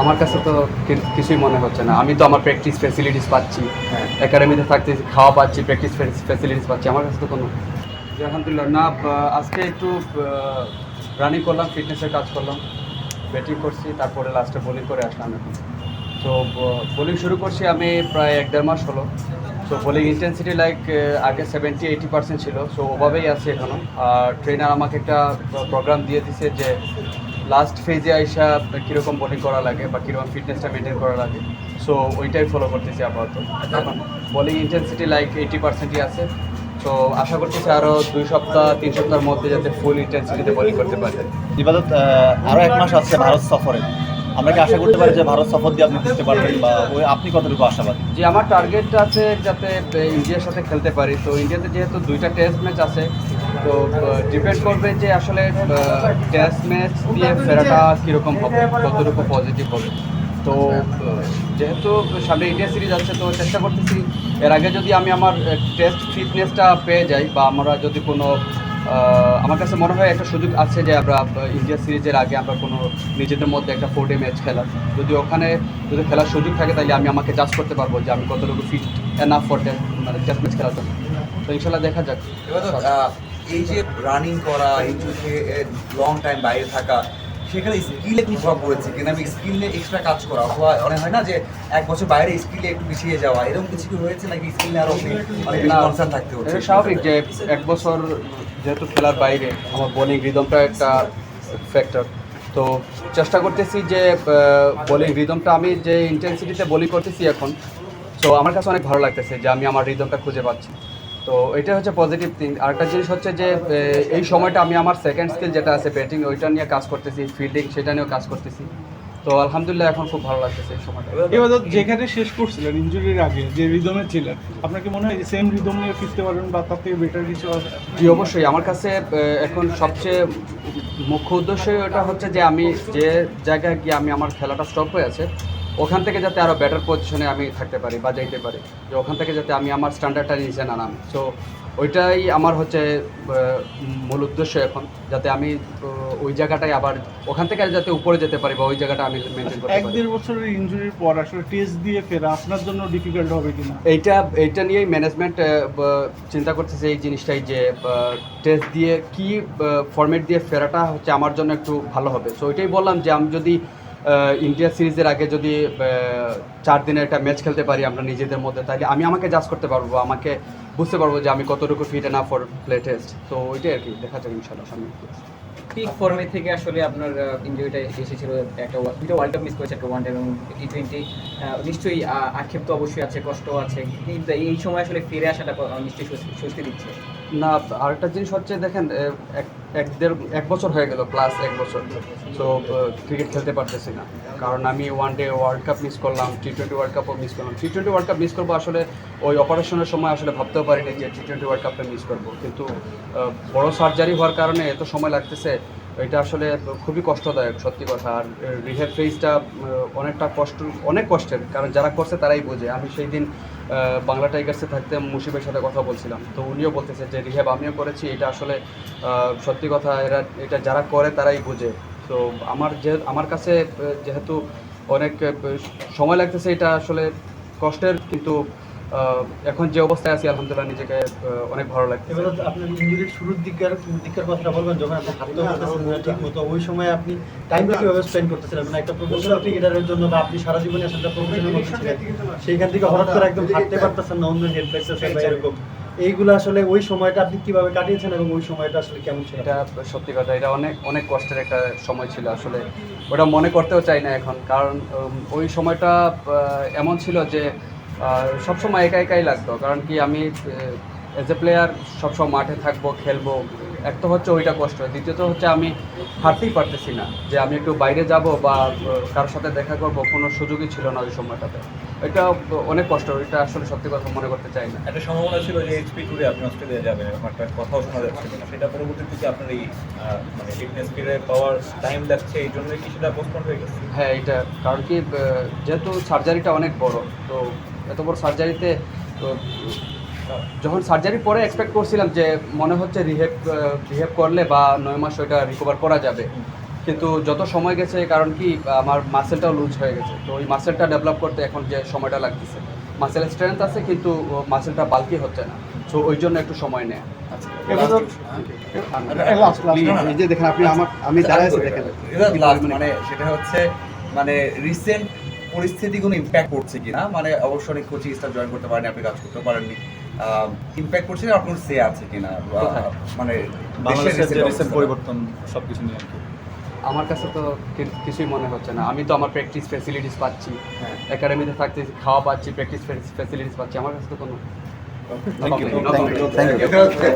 আমার কাছে তো কিছুই মনে হচ্ছে না। আমি তো আমার প্র্যাকটিস ফ্যাসিলিটিস পাচ্ছি। হ্যাঁ। একাডেমিতে থাকতে খাওয়া পাচ্ছি প্র্যাকটিস ফ্যাসিলিটিস পাচ্ছি। আমার কাছে তো কোনো আলহামদুলিল্লাহ। না আজকে একটু রানিং করলাম ফিটনেসের কাজ করলাম। ব্যাটিং করছি তারপরে লাস্টে বোলিং করে আসলাম এখন। তো বোলিং শুরু করছি আমি প্রায় এক দেড় মাস হলো। সো বোলিং ইন্টেন্সিটি লাইক আগে সেভেন্টি এইটি পার্সেন্ট ছিল। সো ওভাবেই আছে এখনও আর ট্রেনার আমাকে একটা প্রোগ্রাম দিয়ে দিছে যে লাস্ট ফেজে আইসা কীরকম বোলিং করা লাগে বা কীরকম ফিটনেসটা মেনটেন করা লাগে? সো ওইটাই ফলো করতেছি আপাতত। এখন বোলিং ইন্টেন্সিটি লাইক এইটি পার্সেন্টই আছে। তো আশা করতেছি আরও দুই সপ্তাহ তিন সপ্তাহের মধ্যে যাতে ফুল ইন্টেন্সিটিতে বোলিং করতে পারে। ইবাদত আহ, আরও এক মাস আছে ভারত সফরে। আমরা কি আশা করতে পারি যে ভারত সফর দিয়ে আপনি জিততে পারবেন বা ওই আপনি কতটুকু আশাবাদী? যে আমার টার্গেট আছে যাতে ইন্ডিয়ার সাথে খেলতে পারি। তো ইন্ডিয়াতে যেহেতু দুইটা টেস্ট ম্যাচ আছে তো ডিপেন্ড করবে যে আসলে টেস্ট ম্যাচ দিয়ে ফেরাটা কীরকম হবে, কতটুকু পজিটিভ হবে। তো যেহেতু সামনে ইন্ডিয়া সিরিজ আছে, তো চেষ্টা করতেছি। এর আগে যদি আমি আমার টেস্ট ফিটনেসটা পেয়ে যাই, বা আমরা যদি কোনো আমার কাছে মনে হয় একটা সুযোগ আছে যে আমরা ইন্ডিয়া সিরিজের আগে আমরা কোনো নিজেদের মধ্যে একটা ফোর ডে ম্যাচ খেলার। যদি ওখানে যদি খেলার সুযোগ থাকে, তাহলে আমি আমাকে জাজ করতে পারব যে আমি কতটুকু ফিট এনাফ ফর টেস্ট মানে টেস্ট ম্যাচ খেলার জন্য। তো ইনশাল্লাহ দেখা যাক। এই যে রানিং করা এই যে লং টাইম বাইরে থাকা সেখানে স্কিলে একটু প্রভাব পড়েছে কিন্তু আমি স্কিল নিয়ে এক্সট্রা কাজ করা। অথবা অনেক হয় না যে এক বছর বাইরে স্কিলে একটু পিছিয়ে যাওয়া এরকম কিছু কি হয়েছে নাকি স্কিল নিয়ে আরও আপনি অনেক কনসার্ন থাকতে হচ্ছে? স্বাভাবিক যে এক বছর যেহেতু খেলার বাইরে আমার বোলিং রিদমটা একটা ফ্যাক্টর তো চেষ্টা করতেছি যে বোলিং রিদমটা আমি যে ইন্টেন্সিটিতে বোলিং করতেছি এখন তো আমার কাছে অনেক ভালো লাগতেছে যে আমি আমার রিদমটা খুঁজে পাচ্ছি। তো এটা হচ্ছে পজিটিভ থিং আরেকটা জিনিস হচ্ছে যে এই সময়টা আমি আমার সেকেন্ড স্কিল যেটা আছে ব্যাটিং ওইটা নিয়ে কাজ করতেছি ফিল্ডিং সেটা নিয়েও কাজ করতেছি। তো আলহামদুলিল্লাহ এখন খুব ভালো লাগতেছে এই সময়টা। এবার যেখানে শেষ করছিলেন ইনজুরির আগে যে রিদমে ছিলেন আপনাকে মনে হয় সেম রিদম নিয়ে ফিরতে পারবেন বা তার থেকে বেটার কিছু জি অবশ্যই। আমার কাছে এখন সবচেয়ে মুখ্য উদ্দেশ্য ওটা হচ্ছে যে আমি যে জায়গায় গিয়ে আমি আমার খেলাটা স্টপ হয়ে আছে ওখান থেকে যাতে আরও বেটার পজিশনে আমি থাকতে পারি বা যাইতে পারি। যে ওখান থেকে যাতে আমি আমার স্ট্যান্ডার্ডটা নিচে নামি সো ওইটাই আমার হচ্ছে মূল উদ্দেশ্য এখন যাতে আমি ওই জায়গাটাই আবার ওখান থেকে যাতে উপরে যেতে পারি বা ওই জায়গাটা আমি মেনটেন করতে এক দেড় বছরের ইনজুরির পর আসলে টেস্ট দিয়ে ফেরা আপনার জন্য ডিফিকাল্ট হবে কিনা? এইটা এইটা নিয়েই ম্যানেজমেন্ট চিন্তা করতেছে এই জিনিসটাই যে টেস্ট দিয়ে কি ফরম্যাট দিয়ে ফেরাটা হচ্ছে আমার জন্য একটু ভালো হবে। সো ওইটাই বললাম যে আমি যদি ইন্ডিয়া সিরিজের আগে যদি চার দিনের একটা ম্যাচ খেলতে পারি আমরা নিজেদের মধ্যে তাহলে আমি আমাকে জাজ করতে পারব আমাকে বুঝতে পারব যে আমি কতটুকু ফিট না ফর প্লে টেস্ট তো ওইটাই আর কি দেখা যাক ইনশাল্লাহ সামনে। পিক ফর্মে থেকে আসলে আপনার ইঞ্জুরিটা এসেছিল একটা দুটো ওয়ার্ল্ড কাপ মিস করেছে একটা ওয়ান এবং টি টোয়েন্টি নিশ্চয়ই আক্ষেপ তো অবশ্যই আছে কষ্ট আছে কিন্তু এই সময় আসলে ফিরে আসাটা নিশ্চয়ই স্বস্তি- দিচ্ছে। না আরেকটা জিনিস হচ্ছে দেখেন এক দেড়, এক বছর হয়ে গেল প্লাস এক বছর। তো ক্রিকেট খেলতে পারতেছি না। কারণ আমি one day world cup miss করলাম টি টোয়েন্টি ওয়ার্ল্ড কাপও মিস করলাম। T twenty world cup miss করব আসলে ওই অপারেশনের সময় আসলে ভাবতেও পারিনি যে টি টোয়েন্টি ওয়ার্ল্ড কাপটা মিস করব। কিন্তু বড় সার্জারি হওয়ার কারণে এত সময় লাগতেছে এটা আসলে খুবই কষ্টদায়ক, সত্যি কথা। আর রিহেব ফেজটা অনেকটা কষ্ট, অনেক কষ্টের। কারণ যারা করছে তারাই বোঝে। আমি সেই দিন বাংলা টাইগার্সে থাকতে মুশিবের সাথে কথা বলছিলাম। তো উনিও বলতেছে যে রিহেব আমিও করেছি। এটা আসলে সত্যি কথা, এরা, এটা যারা করে তারাই বোঝে। তো আমার যে, আমার কাছে যেহেতু অনেক সময় লাগতেছে, এটা আসলে কষ্টের, কিন্তু এখন যে অবস্থায় আছি আলহামদুলিল্লাহ নিজেকে অনেক ভালো লাগছে। এবার আপনার ইঞ্জুরির শুরুর দিককার দিককার কথাটা বলবেন যখন আপনি হাঁটতে পারতেছেন না ঠিক মতো ওই সময় আপনি টাইমটা কীভাবে স্পেন্ড করতেছিলেন? মানে একটা প্রফেশনাল ক্রিকেটারের জন্য বা আপনি সারা জীবনে আসলে প্রফেশনাল মতো ছিলেন সেইখান থেকে হঠাৎ করে একদম হাঁটতে পারতেছেন না অন্য হেড এক্সারসাইজ বা এরকম। এইগুলো আসলে ওই সময়টা আপনি কীভাবে কাটিয়েছেন এবং ওই সময়টা আসলে কেমন ছিল? এটা সত্যি কথা এটা অনেক অনেক কষ্টের একটা সময় ছিল আসলে। ওটা মনে করতেও চাই না এখন কারণ ওই সময়টা এমন ছিল যে সবসময় একা একাই লাগতো কারণ কি আমি এজ এ প্লেয়ার সবসময় মাঠে থাকব খেলব এক তো হচ্ছে ওইটা কষ্ট। দ্বিতীয়ত হচ্ছে আমি হাঁটতেই পারতেছি না যে আমি একটু বাইরে যাব বা কারোর সাথে দেখা করব কোনো সুযোগই ছিল না ওই সময়টাতে। এটা অনেক কষ্ট এটা আসলে সত্যি কথা মনে করতে চাই না। একটা সম্ভাবনা ছিল যে এইচপি ট্যুরে আপনি অস্ট্রেলিয়া যাবেন এরকম একটা কথাও শোনা যাচ্ছিল না সেটা পরবর্তীতে কি আপনার এই মানে ফিটনেস ফিরে পাওয়ার টাইম লাগছে এই জন্যই কি সেটা পোস্টপন্ড হয়ে গেছে? হ্যাঁ এটা কারণ কি যেহেতু সার্জারিটা অনেক বড় তো এত বড় সার্জারিতে তো যখন সার্জারি পরে এক্সপেক্ট করছিলাম যে মনে হচ্ছে রিহেব রিহেব করলে বা নয় মাস ওইটা রিকভার করা যাবে। কিন্তু যত সময় গেছে কারণ কি আমার মাসেলটাও লুজ হয়ে গেছে। তো ওই মাসেলটা ডেভেলপ করতে এখন যে সময়টা লাগতেছে। মাসেল স্ট্রেংথ আছে কিন্তু মাসেলটা বালকি হচ্ছে না। সো ওই জন্য একটু সময় নেয়। এবার তো- last, last. এই যে দেখেন আপনি আমার আমি দাঁড়ায় দেখেন। মানে সেটা হচ্ছে মানে রিসেন্ট পরিস্থিতি কোনো ইম্প্যাক্ট করছে কিনা? মানে অবশ্যই অনেক কোচিং স্টাফ জয়েন করতে পারেনি আপনি কাজ করতে পারেননি। ইম্প্যাক্ট করছে না আপনার সে আছে কিনা? মানে। পরিবর্তন সব কিছু নিয়ে আমার কাছে তো কিছুই মনে হচ্ছে না। আমি তো আমার প্র্যাকটিস ফ্যাসিলিটিস পাচ্ছি। হ্যাঁ। একাডেমিতে থাকতে খাওয়া পাচ্ছি প্র্যাকটিস ফ্যাসিলিটিস পাচ্ছি। আমার কাছে তো কোনো Thank you.